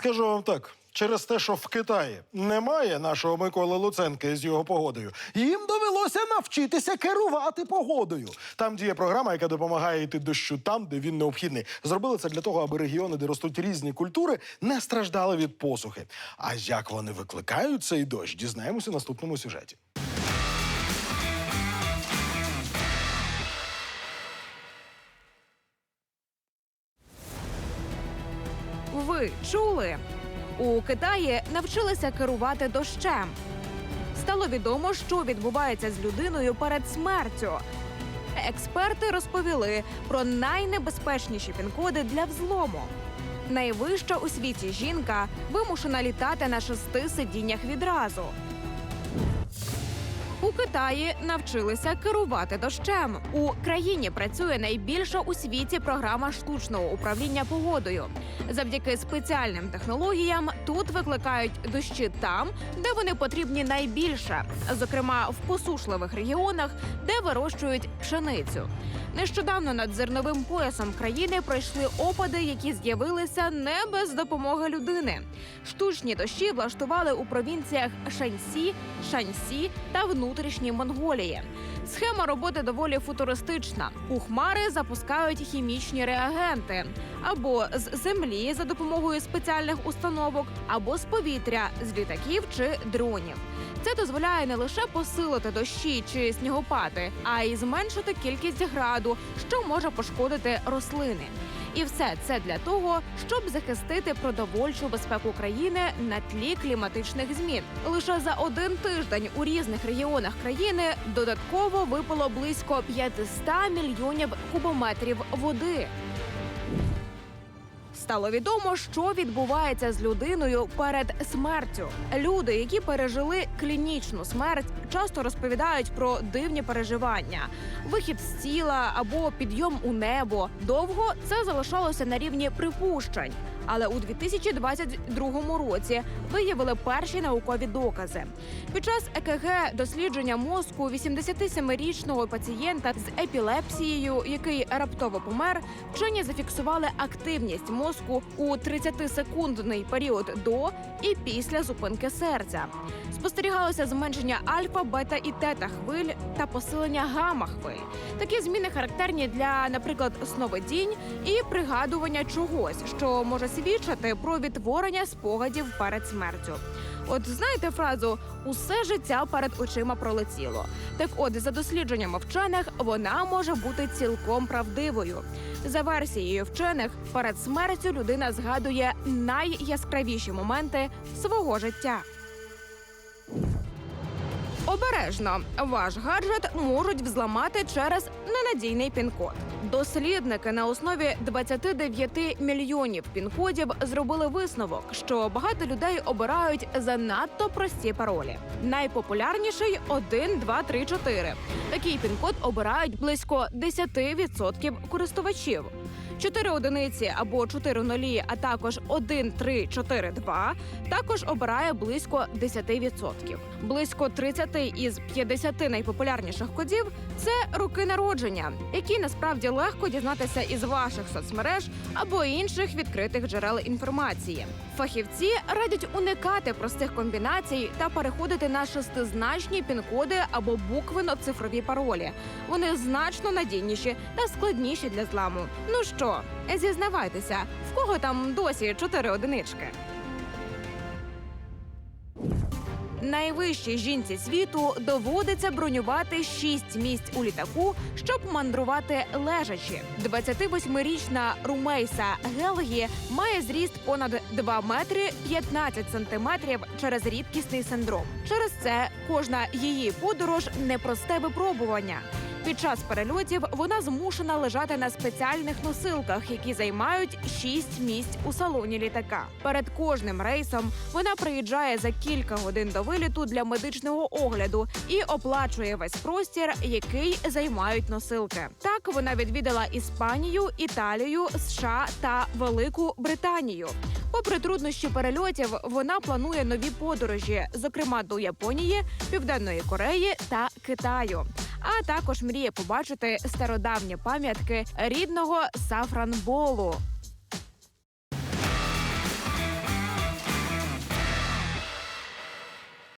Скажу вам так: через те, що в Китаї немає нашого Миколи Луценка з його погодою, їм довелося навчитися керувати погодою. Там діє програма, яка допомагає йти дощу там, де він необхідний. Зробили це для того, аби регіони, де ростуть різні культури, не страждали від посухи. А як вони викликають цей дощ, дізнаємося в наступному сюжеті. Ви чули? У Китаї навчилися керувати дощем. Стало відомо, що відбувається з людиною перед смертю. Експерти розповіли про найнебезпечніші пін-коди для взлому. Найвища у світі жінка вимушена літати на шести сидіннях відразу. У Китаї навчилися керувати дощем. У країні працює найбільша у світі програма штучного управління погодою. Завдяки спеціальним технологіям тут викликають дощі там, де вони потрібні найбільше, зокрема в посушливих регіонах, де вирощують пшеницю. Нещодавно над зерновим поясом країни пройшли опади, які з'явилися не без допомоги людини. Штучні дощі влаштували у провінціях Шаньсі, Шаньсі та внутрішній Монголії. Схема роботи доволі футуристична. У хмари запускають хімічні реагенти або з землі за допомогою спеціальних установок, або з повітря з літаків чи дронів. Це дозволяє не лише посилити дощі чи снігопади, а й зменшити кількість граду, що може пошкодити рослини. І все це для того, щоб захистити продовольчу безпеку країни на тлі кліматичних змін. Лише за один тиждень у різних регіонах країни додатково випало близько 500 мільйонів кубометрів води. Стало відомо, що відбувається з людиною перед смертю. Люди, які пережили клінічну смерть, часто розповідають про дивні переживання, вихід з тіла або підйом у небо. Довго це залишалося на рівні припущень. Але у 2022 році виявили перші наукові докази. Під час ЕКГ дослідження мозку 87-річного пацієнта з епілепсією, який раптово помер, вчені зафіксували активність мозку у 30-секундний період до і після зупинки серця. Спостерігалося зменшення альфа, бета і тета хвиль та посилення гамма хвиль. Такі зміни характерні для, наприклад, сновидінь і пригадування чогось, що може свідчити про відтворення спогадів перед смертю. От знаєте фразу усе життя перед очима пролетіло. Так, от за дослідженнями вчених, вона може бути цілком правдивою. За версією вчених, перед смертю людина згадує найяскравіші моменти свого життя. Обережно ваш гаджет можуть взламати через ненадійний пін-код. Дослідники на основі 29 мільйонів пін-кодів зробили висновок, що багато людей обирають занадто прості паролі. Найпопулярніший 1, 2, 3, 4. Такий пін-код обирають близько 10% користувачів. 4 одиниці або 4 нулі, а також 1, 3, 4, 2 також обирає близько 10%. Близько 30 із 50 найпопулярніших кодів це роки народження, які насправді легко дізнатися із ваших соцмереж або інших відкритих джерел інформації. Фахівці радять уникати простих комбінацій та переходити на шестизначні пін-коди або буквено-цифрові паролі. Вони значно надійніші та складніші для зламу. Ну що, зізнавайтеся, в кого там досі чотири одинички? Найвищій жінці світу доводиться бронювати шість місць у літаку, щоб мандрувати лежачи. 28-річна Румейса Гелгі має зріст понад 2 метри 15 сантиметрів через рідкісний синдром. Через це кожна її подорож непросте випробування. Під час перельотів вона змушена лежати на спеціальних носилках, які займають 6 місць у салоні літака. Перед кожним рейсом вона приїжджає за кілька годин до виліту для медичного огляду і оплачує весь простір, який займають носилки. Так вона відвідала Іспанію, Італію, США та Велику Британію. Попри труднощі перельотів, вона планує нові подорожі, зокрема до Японії, Південної Кореї та Китаю. А також мріє побачити стародавні пам'ятки рідного Сафранболу.